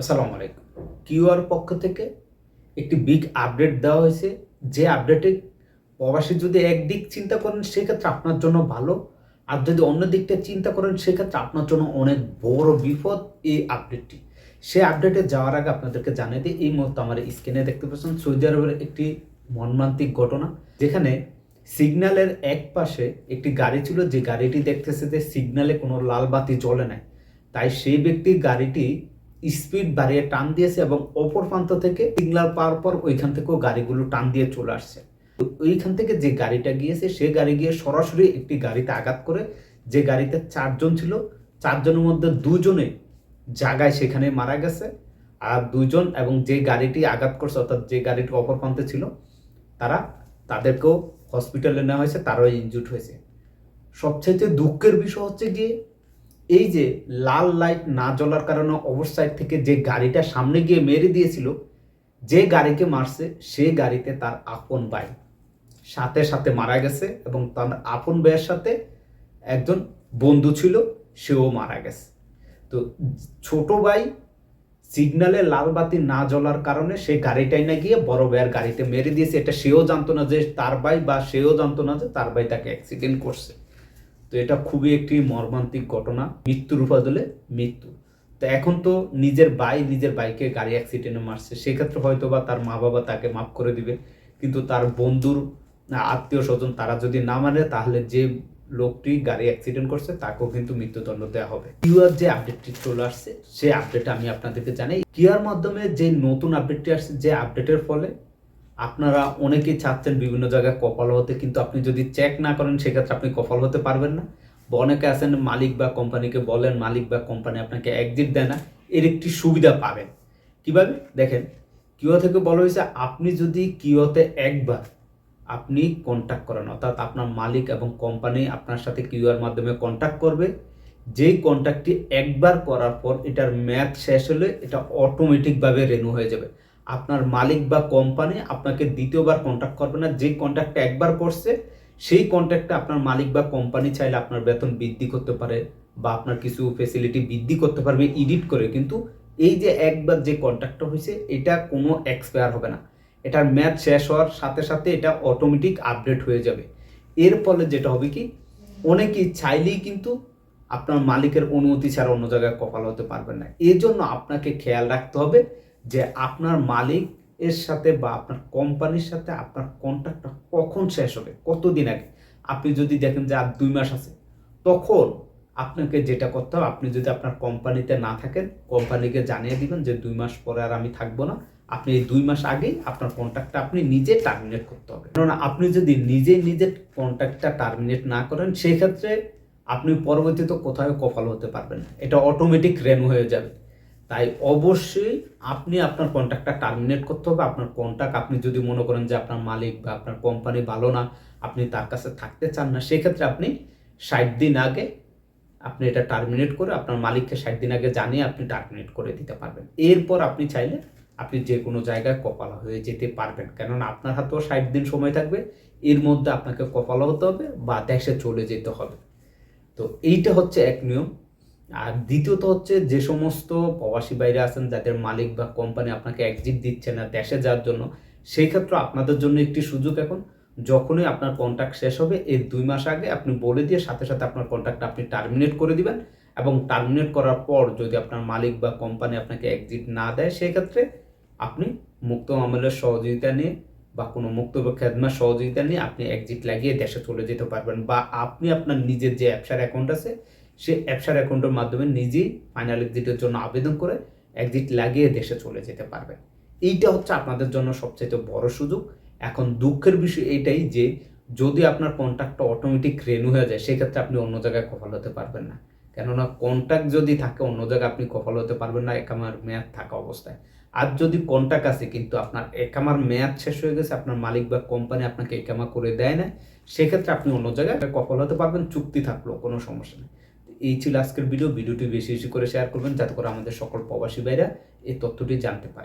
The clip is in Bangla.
আসসালামু আলাইকুম। কিউআর পক্ষ থেকে একটি বিগ আপডেট দেওয়া হয়েছে। যে আপডেটে প্রবাসী যদি একদিক চিন্তা করেন, সেক্ষেত্রে আপনার জন্য ভালো। আর যদি অন্য দিকটা চিন্তা করেন, সেক্ষেত্রে আপনার জন্য অনেক বড় বিপদ এই আপডেটটি। সে আপডেটে যাওয়ার আগে আপনাদেরকে জানিয়ে দিই, এই মুহূর্তে আমার স্ক্রিনে দেখতে পাচ্ছেন সৌদি আরবের একটি মর্মান্তিক ঘটনা। যেখানে সিগন্যালের এক পাশে একটি গাড়ি ছিল, যে গাড়িটি দেখতেছে যে সিগন্যালে কোনো লাল বাতি জ্বলে নাই। তাই সেই ব্যক্তি গাড়িটি স্পিড বাড়িয়ে টান দিয়েছে এবং অপর প্রান্ত থেকে সিগন্যাল পাওয়ার পর ওইখান থেকেও গাড়িগুলো টান দিয়ে চলে আসছে। ওইখান থেকে যে গাড়িটা গিয়েছে, সে গাড়ি গিয়ে সরাসরি একটি গাড়িতে আঘাত করে, যে গাড়িতে চারজন ছিল, চারজনের মধ্যে দুজনে জায়গায় সেখানে মারা গেছে। আর দুজন এবং যে গাড়িটি আঘাত করছে, অর্থাৎ যে গাড়িটি অপর প্রান্তে ছিল, তারা তাদেরকেও হসপিটালে নেওয়া হয়েছে, তারাও ইনজুর্ড হয়েছে। সবচাইতে দুঃখের বিষয় হচ্ছে গিয়ে এই যে লাল লাইট না জ্বলার কারণে সাইড থেকে যে গাড়িটা সামনে গিয়ে মেরে দিয়েছিল, যে গাড়িকে মারছে সে গাড়িতে তার আপন ভাই সাথে সাথে মারা গেছে এবং তার আপন ভাইয়ের সাথে একজন বন্ধু ছিল, সেও মারা গেছে। তো ছোট ভাই সিগনালে লাল বাতি না জ্বলার কারণে সে গাড়িটাই না গিয়ে বড় ভাইয়ের গাড়িতে মেরে দিয়েছে। এটা সেও জানতো না যে তার ভাই বা সেও জানতো না যে তার ভাই তাকে অ্যাক্সিডেন্ট করছে। তো এটা খুবই একটি মর্মান্তিক ঘটনা। মৃত্যুর উপাদলে মৃত্যু। তো এখন তো নিজের ভাই নিজের বাইকে গাড়ি অ্যাক্সিডেন্টে মারছে। সেক্ষেত্রে হয়তো বা তার মা বাবা তাকে মাফ করে দিবে। কিন্তু তার বন্ধুর, আত্মীয় স্বজন তারা যদি না মানে তাহলে যে লোকটি গাড়ি অ্যাক্সিডেন্ট করছে, তাকেও কিন্তু মৃত্যুদণ্ড দেওয়া হবে। কিউআর যে আপডেটটি চলে আসছে, সেই আপডেট আমি আপনাদেরকে জানাই। কিউআর মাধ্যমে যে নতুন আপডেটটি আসছে, যে আপডেটের ফলে আপনারা অনেকেই চাচ্ছেন বিভিন্ন জায়গায় কপাল হতে, কিন্তু আপনি যদি চেক না করেন, সেক্ষেত্রে আপনি কপাল হতে পারবেন না। অনেকে আছেন, মালিক বা কোম্পানিকে বলেন, মালিক বা কোম্পানি আপনাকে একজিট দেয় না, এর একটি সুবিধা পাবেন। কীভাবে? দেখেন কিও থেকে বলা হয়েছে, আপনি যদি কিওতে একবার আপনি কন্ট্যাক্ট করেন, অর্থাৎ আপনার মালিক এবং কোম্পানি আপনার সাথে কিউআর মাধ্যমে কন্ট্যাক্ট করবে, যেই কন্ট্যাক্টটি একবার করার পর এটার ম্যাথ শেষ হলে এটা অটোমেটিকভাবে রেনু হয়ে যাবে। আপনার মালিক বা কোম্পানি আপনাকে দ্বিতীয়বার কন্ট্যাক্ট করবে না। যে কন্ট্যাক্টটা একবার করছে, সেই কন্ট্যাক্টটা আপনার মালিক বা কোম্পানি চাইলে আপনার বেতন বৃদ্ধি করতে পারে বা আপনার কিছু ফেসিলিটি বৃদ্ধি করতে পারবে এডিট করে। কিন্তু এই যে একবার যে কন্ট্যাক্টটা হয়েছে, এটা কোনো এক্সপায়ার হবে না। এটার ম্যাথ শেষ হওয়ার সাথে সাথে এটা অটোমেটিক আপডেট হয়ে যাবে। এর ফলে যেটা হবে কি অনেকেই চাইলেই কিন্তু আপনার মালিকের অনুমতি ছাড়া অন্য জায়গায় কপাল হতে পারবেন না। এই জন্য আপনাকে খেয়াল রাখতে হবে যে আপনার মালিক এর সাথে বা আপনার কোম্পানির সাথে আপনার কন্ট্রাক্টটা কখন শেষ হবে? কতদিন আগে? আপনি যদি দেখেন যে আর দুই মাস আছে, তখন আপনাকে যেটা করতে হবে, আপনি যদি আপনার কোম্পানিতে না থাকেন, কোম্পানিকে জানিয়ে দিবেন যে দুই মাস পরে আর আমি থাকব না। আপনি এই দুই মাস আগেই আপনার কন্ট্রাক্টটা আপনি নিজে টার্মিনেট করতে হবে। কেননা আপনি যদি নিজে নিজের কন্ট্রাক্টটা টার্মিনেট না করেন সেই ক্ষেত্রে আপনি পরবর্তীতে কোথাও কপাল হতে পারবেন এটা অটোমেটিক রেনু হয়ে যাবে। তাই অবশ্যই আপনি আপনার কন্ট্রাক্টটা টার্মিনেট করতে হবে। আপনার কন্ট্রাক্ট আপনি যদি মনে করেন যে আপনার মালিক বা আপনার কোম্পানি ভালো না, আপনি তার কাছে থাকতে চান না, সেক্ষেত্রে আপনি ষাট দিন আগে আপনি এটা টার্মিনেট করে আপনার মালিককে ষাট দিন আগে জানিয়ে আপনি টার্মিনেট করে দিতে পারবেন। এরপর আপনি চাইলে আপনি যে কোনো জায়গায় কপালা হয়ে যেতে পারবেন। কেননা আপনার হাতেও ষাট দিন সময় থাকবে, এর মধ্যে আপনাকে কপালা হতে হবে বা দেশে চলে যেতে হবে। তো এইটা হচ্ছে এক নিয়ম। আর দ্বিতীয়ত হচ্ছে যে সমস্ত প্রবাসী বাইরে আছেন, যাদের মালিক বা কোম্পানি আপনাকে এক্সিট দিচ্ছে না দেশে যাওয়ার জন্য, সেই ক্ষেত্রে আপনাদের জন্য একটি সুযোগ এখন। যখনই আপনার কন্ট্যাক্ট শেষ হবে এর দুই মাস আগে আপনি বলে দিয়ে সাথে সাথে আপনার কন্ট্যাক্টটা আপনি টার্মিনেট করে দিবেন এবং টার্মিনেট করার পর যদি আপনার মালিক বা কোম্পানি আপনাকে এক্সিট না দেয় সেক্ষেত্রে আপনি মুক্ত আমলের সহযোগিতা নিয়ে বা কোনো মুক্ত খেদমার সহযোগিতা নিয়ে আপনি এক্সিট লাগিয়ে দেশে চলে যেতে পারবেন বা আপনি আপনার নিজের যে অ্যাপসার অ্যাকাউন্ট আছে সেই অ্যাপসার অ্যাকাউন্টের মাধ্যমে নিজেই ফাইনাল এক্সিটের জন্য আবেদন করে এক্সিট লাগিয়ে দেশে চলে যেতে পারবেন এইটা হচ্ছে আপনাদের জন্য সবচেয়ে বড় সুযোগ। এখন দুঃখের বিষয় এটাই যে, যদি আপনার কন্ট্যাক্টটা অটোমেটিক রেনু হয়ে যায়, সেক্ষেত্রে আপনি অন্য জায়গায় কপাল হতে পারবেন না। কেননা কন্ট্যাক্ট যদি থাকে, অন্য জায়গায় আপনি কপাল হতে পারবেন না একামার মেয়াদ থাকা অবস্থায়। আর যদি কন্ট্যাক্ট আছে, কিন্তু আপনার একামার মেয়াদ শেষ হয়ে গেছে, আপনার মালিক বা কোম্পানি আপনাকে একামা করে দেয় না, সেক্ষেত্রে আপনি অন্য জায়গায় কপাল হতে পারবেন, চুক্তি থাকল কোনো সমস্যা নেই। এই ছিল আজকের ভিডিও ভিডিওটি বেশি বেশি করে শেয়ার করবেন যাতে করে আমাদের সকল প্রবাসী ভাইরা এই তথ্যটি জানতে পারে।